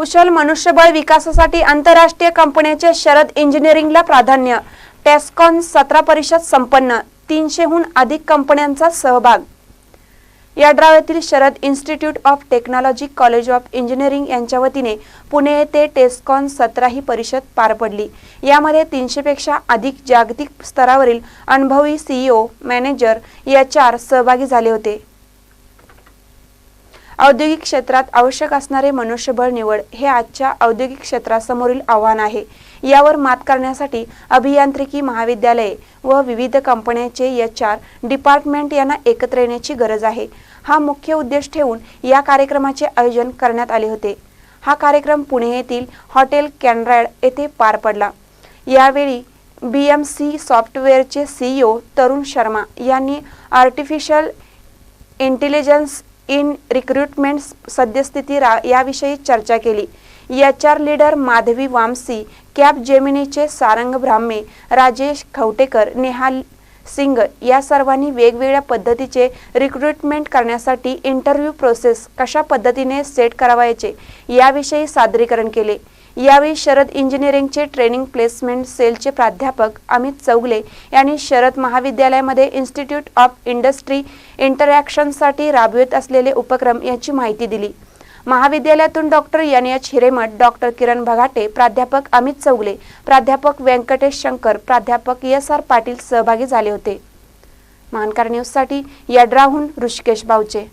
कुशल मनुष्यबळ विकासासाठी आंतरराष्ट्रीय कंपन्यांचे शरद इंजिनिअरिंगला प्राधान्य. टेस्कॉन सतरा परिषद संपन्न. तीनशेहून अधिक कंपन्यांचा सहभाग. यड्राव येथील Sharad Institute of Technology College of Engineering यांच्या वतीने पुणे येथे टेस्कॉन सतरा ही परिषद पार पडली. यामध्ये तीनशेपेक्षा अधिक जागतिक स्तरावरील अनुभवी सीईओ मॅनेजर या चार सहभागी झाले होते. औद्योगिक क्षेत्रात आवश्यक असणारे मनुष्यबळ निवड हे आजच्या औद्योगिक क्षेत्रासमोरील आव्हान आहे. यावर मात करण्यासाठी अभियांत्रिकी महाविद्यालये व विविध कंपन्यांचे एच आर डिपार्टमेंट यांना एकत्र येण्याची गरज आहे. हा मुख्य उद्देश ठेवून या कार्यक्रमाचे आयोजन करण्यात आले होते. हा कार्यक्रम पुणे येथील हॉटेल कॅनरॅड येथे पार पडला. यावेळी बी एम सी सॉफ्टवेअरचे सीईओ तरुण शर्मा यांनी आर्टिफिशियल इंटेलिजन्स इन रिक्रुटमेंट सद्यस्थिती रा याविषयी चर्चा केली. H R leader Madhavi Vamsi Cap जेमिनीचे Sarang Brahme Rajesh Khawatekar Neha Singh या सर्वांनी वेगवेगळ्या पद्धतीचे रिक्रुटमेंट करण्यासाठी इंटरव्ह्यू प्रोसेस कशा पद्धतीने सेट करावायचे याविषयी सादरीकरण केले. यावेळी शरद इंजिनिअरिंगचे ट्रेनिंग प्लेसमेंट सेलचे प्राध्यापक अमित चौगले यांनी शरद महाविद्यालयामध्ये इन्स्टिट्यूट ऑफ इंडस्ट्री इंटरॅक्शनसाठी राबवित असलेले उपक्रम याची माहिती दिली. महाविद्यालयातून doctor N H Hiremath doctor Kiran Bhagate प्राध्यापक अमित चौगले प्राध्यापक व्यंकटेश शंकर प्राध्यापक एस आर पाटील सहभागी झाले होते. मानकार न्यूजसाठी यड्राहून ऋषिकेश बावचे.